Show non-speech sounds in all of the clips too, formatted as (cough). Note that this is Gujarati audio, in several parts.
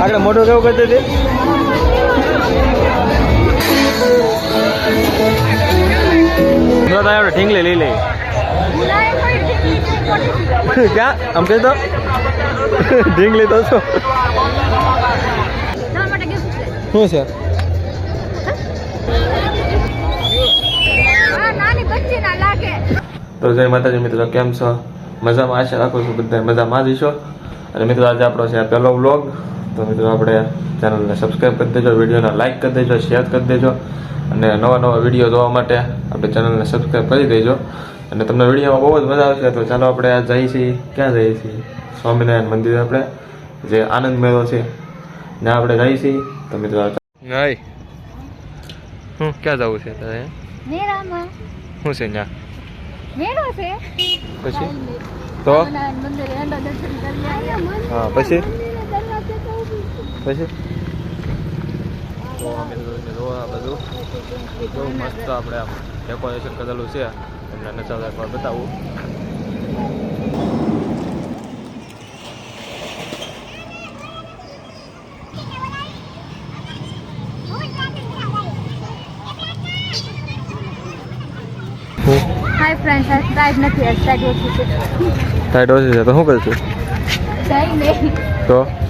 આગળ મોટો કેવો કરતો તે આપણે ઠીંગલી લઈ લઈ (laughs) ક્યાં? આમ કહી દો. (laughs) ઢીંગલી તો છો શું છે? તો જય માતાજી મિત્રો કેમ છો? મજામાં? આશા રાખું છું બધા મજામાં જ છો. અને મિત્રો આજે આપણો છે પહેલો વ્લોગ તો મિત્રો આપણે ચેનલને સબસ્ક્રાઈબ કરી દેજો વિડીયોને લાઇક કરી દેજો શેર કરી દેજો અને નવા નવા વીડિયો જોવા માટે આપણે ચેનલને સબસ્ક્રાઈબ કરી દેજો. અને તમને વિડીયોમાં બહુ જ મજા આવશે. તો ચાલો આપણે આ જઈએ છીએ. ક્યાં જઈએ છીએ? સ્વામિનારાયણ મંદિર આપણે જે આનંદ મેળો છે. ત્યાં આપણે જઈએ છીએ. તો મિત્રો નહીં. હું ક્યાં જવું છે તારે? શું છે ત્યાં મેળો છે. પછી? તો સ્વામિનારાયણ મંદિરે અંડા દર્શન કરી આવ્યા. હા પછી? ઊભી છું. પછી જોવા મિત્રો જોવા બધું બહુ મસ્ત આપણે આમ ડેકોરેશન કરેલું છે તમને નચાવ એકવાર બતાવું હાય ફ્રેન્ડ આ સ્પ્રાઇટ નથી આ સ્પ્રાઇટ ઓછી છે ટાઈટ ઓછી છે તો શું કરશું કઈ નહીં તો એંડા તો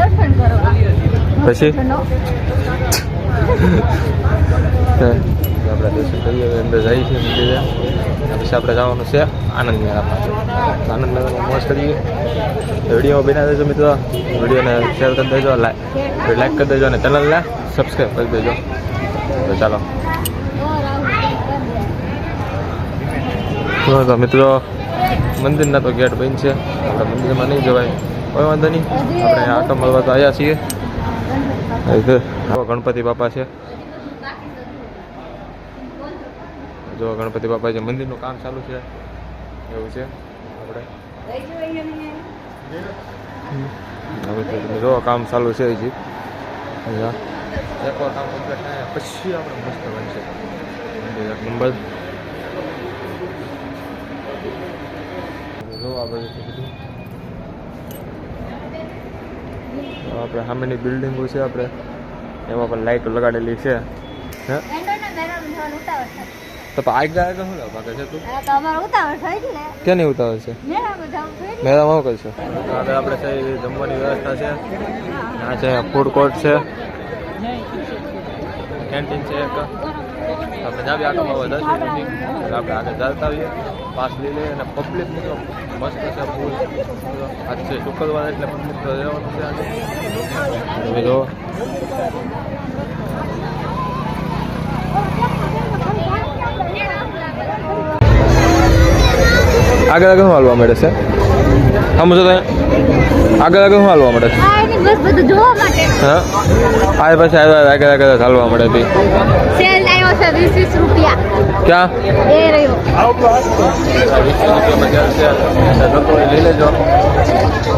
દર્શન કરવા પછી? આપણે દર્શન કરીએ અંદર જઈએ છીએ મંદિરે. પછી આપણે જવાનું છે આનંદ મેળામાં આનંદ મેળામાં મોજ કરીએ. વીડિયો બનાવી દેજો મિત્રો. વિડીયોને શેર કરી દેજો લાઈક કરી દેજો અને ચેનલને સબસ્ક્રાઈબ કરી દેજો. તો ચાલો. તો મિત્રો મંદિરના તો ગેટ બંધ છે. આપણે મંદિરમાં નહીં જવાય. કોઈ વાંધો નહીં. આપણે આટો મળવા તો આવ્યા છીએ. ગણપતિ બાપા છે. જો ગણપતિ બાપા જે મંદિરનું કામ ચાલુ છે. એવું છે. આપણે જો, કામ ચાલુ છે હજી. એકવાર કામ કમ્પ્લીટ થાય, પછી આપણે મસ્ત બનશે. એક નંબર. જો આ બધું છે બધું તો આપણે સામેની બિલ્ડિંગો છે આપણે. એમાં પણ લાઈટો લગાડેલી છે. તો આગળ આગળ શું માંગે છે તું? આ ઉતાવળ છે? નહીં ઉતાવળ છે મેળામાં શું કરશો? આગળ આપણે છે જમવાની વ્યવસ્થા છે. આ છે ફૂડ કોર્ટ છે. કેન્ટીન છે એક. આપણે જાવી આટો વધારે એટલે આપણે આગળ ચાલતા હોઈએ. પાસ લઈ લઈએ અને પબ્લિક મિત્રો મસ્ત છે ફૂલ આજ છે શુક્રવાર એટલે પબ્લિક રહેવાનું છે આજે. જો આગળ આગળ શું હાલવા મળે છે? સમજો તો આગળ આગળ હાલવા મળે છે? હા? આ પછી આગળ આગળ હાલવા મળે આવ્યો છે વીસ વીસ રૂપિયા. ક્યાં? એ રહ્યો.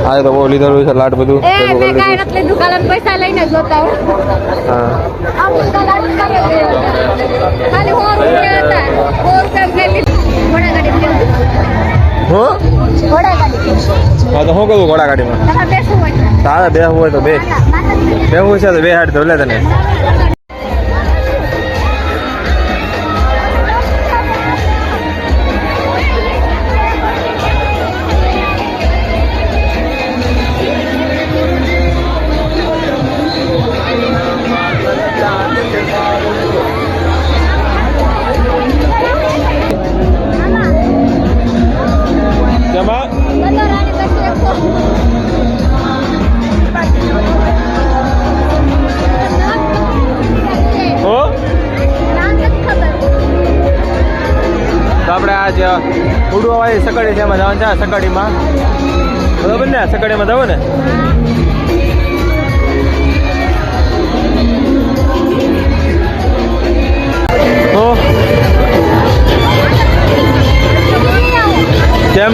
આ તો બહુ લીધેલું છે લાટ બધું. એ મેં કાંઈ નથી લીધું કાલે પૈસા લઈને જોતા હું. હા ખાલી સો રૂપિયા હતા. સો રૂપિયા હું? હા તો શું કરું ઘોડા ગાડીમાં? તમારે બેસવું હોય તો. બે. બેસવું છે તો બે હાડ તો લે તને. આજ ઉડવા વાળી સકડી છે એમાં જવાનું છે સકડીમાં. બરોબર ને? સકડીમાં જવું ને? હો કેમ?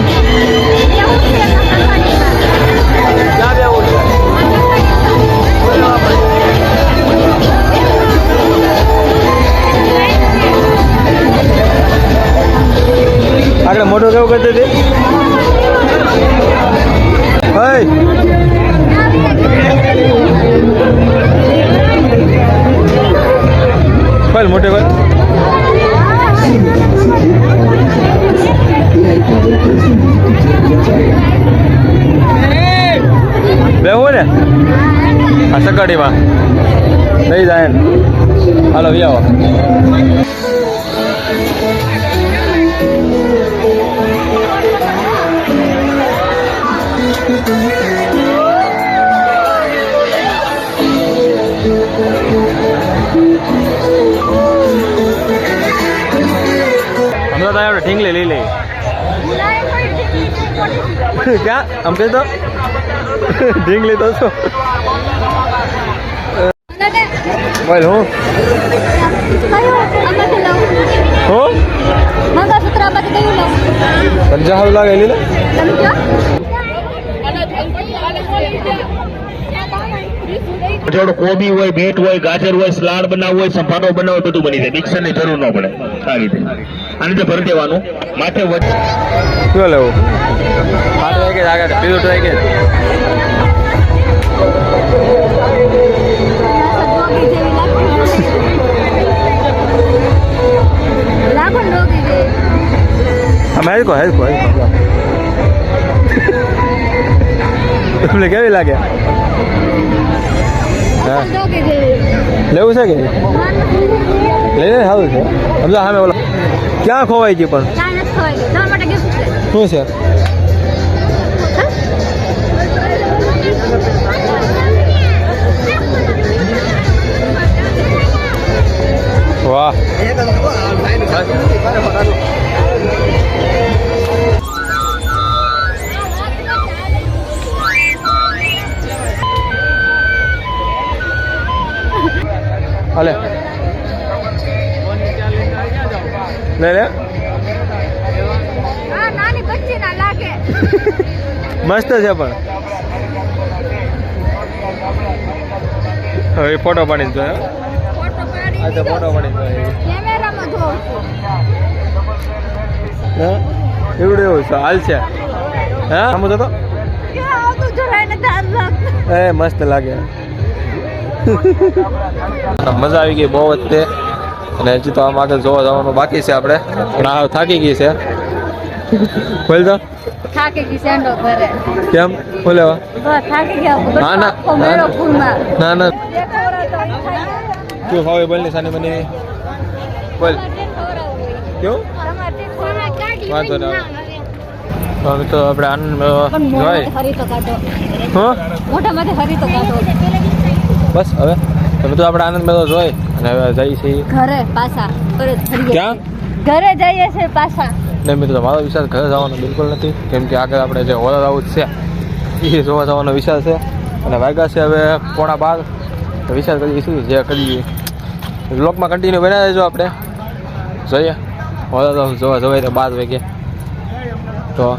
આગળ મોટો કેવું કરતી હતી ભાઈ. ભાઈ મોટે ભાઈ. બેહું ને? આ સકાડીમાં થઈ જાય હાલો આવો. હમણાં તો આપણે ઢીંગલી લઈ લઈ ક્યાં અમકે તો ઢીંગલી તો છો બોલ હું હું મંગળસૂત્ર આમાંથી કયું લઉં પંજા હારું લાગે લીલે જોડે કોબી હોય બીટ હોય, ગાજર હોય, સલાડ બનાવવું હોય, સંભારો બનાવવો બધું બની જાય. મિક્સરની જરૂર ન પડે. આ રીતે. આ રીતે ભરી દેવાનું. માથે વચ્ચે લેવું? તો કે આગળ બીજું. આમ હેલ્કો હેલ્કો હેલ્કો. તમને કેવી લાગે. લેવું છે કે લઈ લે સારું છે. સમજા સામે ઓલા ક્યાં ખોવાઈ ગઈ પણ. શું છે? વાહ. લે. લે ના લાગે. મસ્ત છે પણ. હવે ફોટો પાડી જોયો તો ફોટો પાડી જોઈએ જો હા? એવડું એવું છે. હાલ છે. હા? આમ તો એ મસ્ત લાગે. (laughs) મજા આવી ગઈ બહુ જ તે. અને હજી તો આમ આગળ જોવા જવાનું બાકી છે આપણે. પણ આ થાકી ગઈ છે. બોલ તો. થાકી ગઈ સેન્ડો ઘરે. કેમ? બોલે થાકી ગયા ના, ના, ના, મેળો ના. ફૂલમાં. ક્યું હવે બોલ ને સાની બની. બોલ. હોય. વાંધો ના તો હવે તો આપણે આનંદ જોઈ. મોઢામાંથી તો હરી તો કાઢો. બસ હવે. તમે તો આપણે આનંદ મેળો જોઈ અને હવે જઈએ છીએ. ઘરે પાછા. ક્યાં? ઘરે જઈએ છે પાછા. નહીં મિત્રો મારો વિચાર ઘરે જવાનો બિલકુલ નથી. કેમ કે આગળ આપણે જે હોરર હાઉસ છે એ જોવા જવાનો વિચાર છે. અને વાગ્યા છે હવે પોણા બાર. વિચાર કરીએ છીએ જે કરીએ. બ્લોકમાં કન્ટિન્યુ બનાવી દેજો આપણે. જોઈએ. હોરર હાઉસ જોવા જવાય તો બાર વાગે. તો